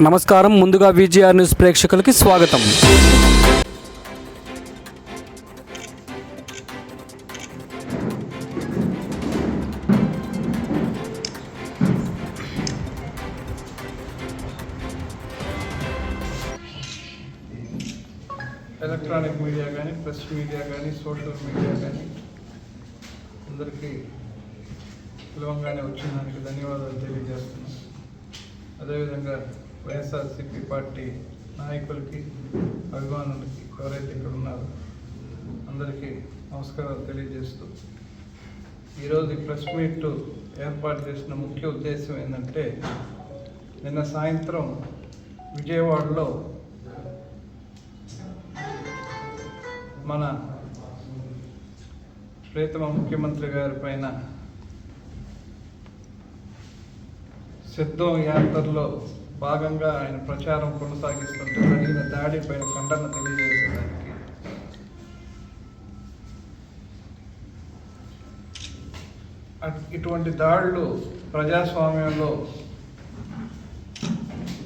నమస్కారం. ముందుగా VGR news ప్రేక్షకులకి స్వాగతం. ఎలక్ట్రానిక్ మీడియా కానీ ప్రెస్ మీడియా కానీ సోషల్ మీడియా కానీ అందరికీ సులభంగానే వచ్చిన దానికి ధన్యవాదాలు తెలియజేస్తున్నాం అదేవిధంగా వైఎస్ఆర్సీపీ పార్టీ నాయకులకి అభిమానులకి ఎవరైతే ఇక్కడ ఉన్నారో అందరికీ నమస్కారాలు తెలియజేస్తూ ఈరోజు ఈ ప్రెస్ మీట్ ఏర్పాటు చేసిన ముఖ్య ఉద్దేశం ఏంటంటే నిన్న సాయంత్రం విజయవాడలో మన ప్రేతమ ముఖ్యమంత్రి గారి పైన సిద్ధం యాత్రలో భాగంగా ఆయన ప్రచారం కొనసాగిస్తుంటే జరిగిన దాడిపై ఖండన తెలియజేసేదానికి. అట్- ఇటువంటి దాడులు ప్రజాస్వామ్యంలో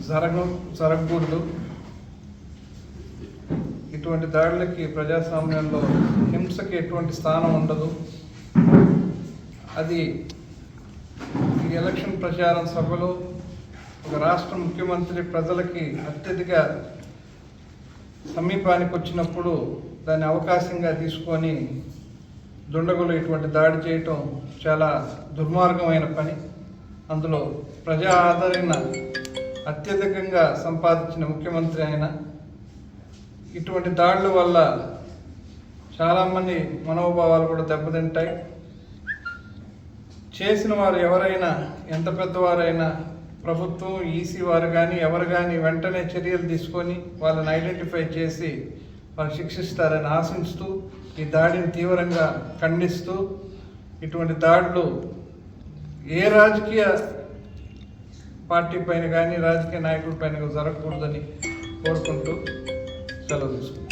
జరగ జరగకూడదు. ఇటువంటి దాడులకి ప్రజాస్వామ్యంలో హింసకి ఎటువంటి స్థానం ఉండదు. అది ఈ ఎలక్షన్ ప్రచారం సభలో ఒక రాష్ట్ర ముఖ్యమంత్రి ప్రజలకి అత్యధిక సమీపానికి వచ్చినప్పుడు దాన్ని అవకాశంగా తీసుకొని దుండగులు ఇటువంటి దాడి చేయటం చాలా దుర్మార్గమైన పని. అందులో ప్రజా ఆదరణ అత్యధికంగా సంపాదించిన ముఖ్యమంత్రి ఆయన ఇటువంటి దాడుల వల్ల చాలామంది మనోభావాలు కూడా దెబ్బతింటాయి. చేసిన వారు ఎవరైనా ఎంత పెద్దవారైనా ప్రభుత్వం ఈసీ వారు కానీ ఎవరు కానీ వెంటనే చర్యలు తీసుకొని వాళ్ళని ఐడెంటిఫై చేసి వాళ్ళు శిక్షిస్తారని ఆశిస్తూ ఈ దాడిని తీవ్రంగా ఖండిస్తూ ఇటువంటి దాడులు ఏ రాజకీయ పార్టీ పైన కానీ రాజకీయ నాయకుల పైన జరగకూడదని కోరుకుంటూ సెలవు తీసుకుంటాం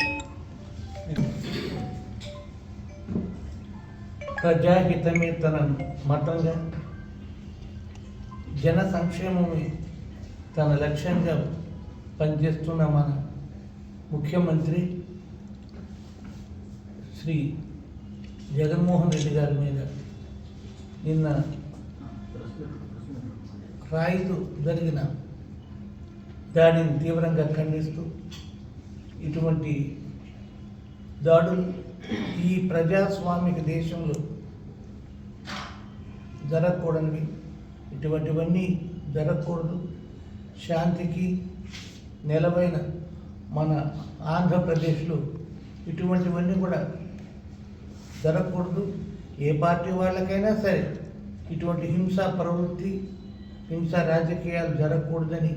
ప్రజాహితమే తన మతంగా జన సంక్షేమమే తన లక్ష్యంగా పనిచేస్తున్న మన ముఖ్యమంత్రి శ్రీ జగన్మోహన్ రెడ్డి గారి మీద నిన్న రాయితో జరిగిన దాడిని తీవ్రంగా ఖండిస్తూ ఇటువంటి దాడులు ఈ ప్రజాస్వామిక దేశంలో జరగకూడనివి. ఇటువంటివన్నీ జరగకూడదు. శాంతికి నెలవైన మన ఆంధ్రప్రదేశ్లో ఇటువంటివన్నీ కూడా జరగకూడదు. ఏ పార్టీ వాళ్ళకైనా సరే ఇటువంటి హింసా ప్రవృత్తి హింసా రాజకీయాలు జరగకూడదని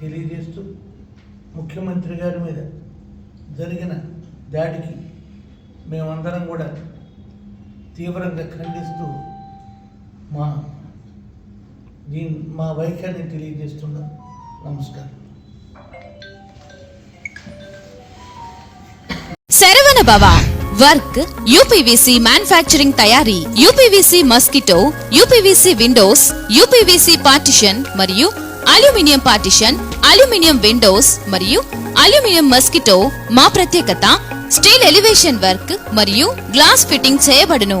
తెలియజేస్తూ ముఖ్యమంత్రి గారి మీద జరిగిన దాడికి మేమందరం కూడా తీవ్రంగా ఖండిస్తూ మా దీని మా వైఖరిని తెలియజేస్తున్నా నమస్కారం. Saravana Baba work UPVC manufacturing తయారీ UPVC mosquito UPVC windows UPVC partition మరియు అల్యూమినియం పార్టిషన్ అల్యూమినియం విండోస్ మరియు అల్యూమినియం మస్కిటో మా ప్రత్యేకత స్టీల్ ఎలివేషన్ వర్క్ మరియు గ్లాస్ ఫిట్టింగ్ చేయబడును.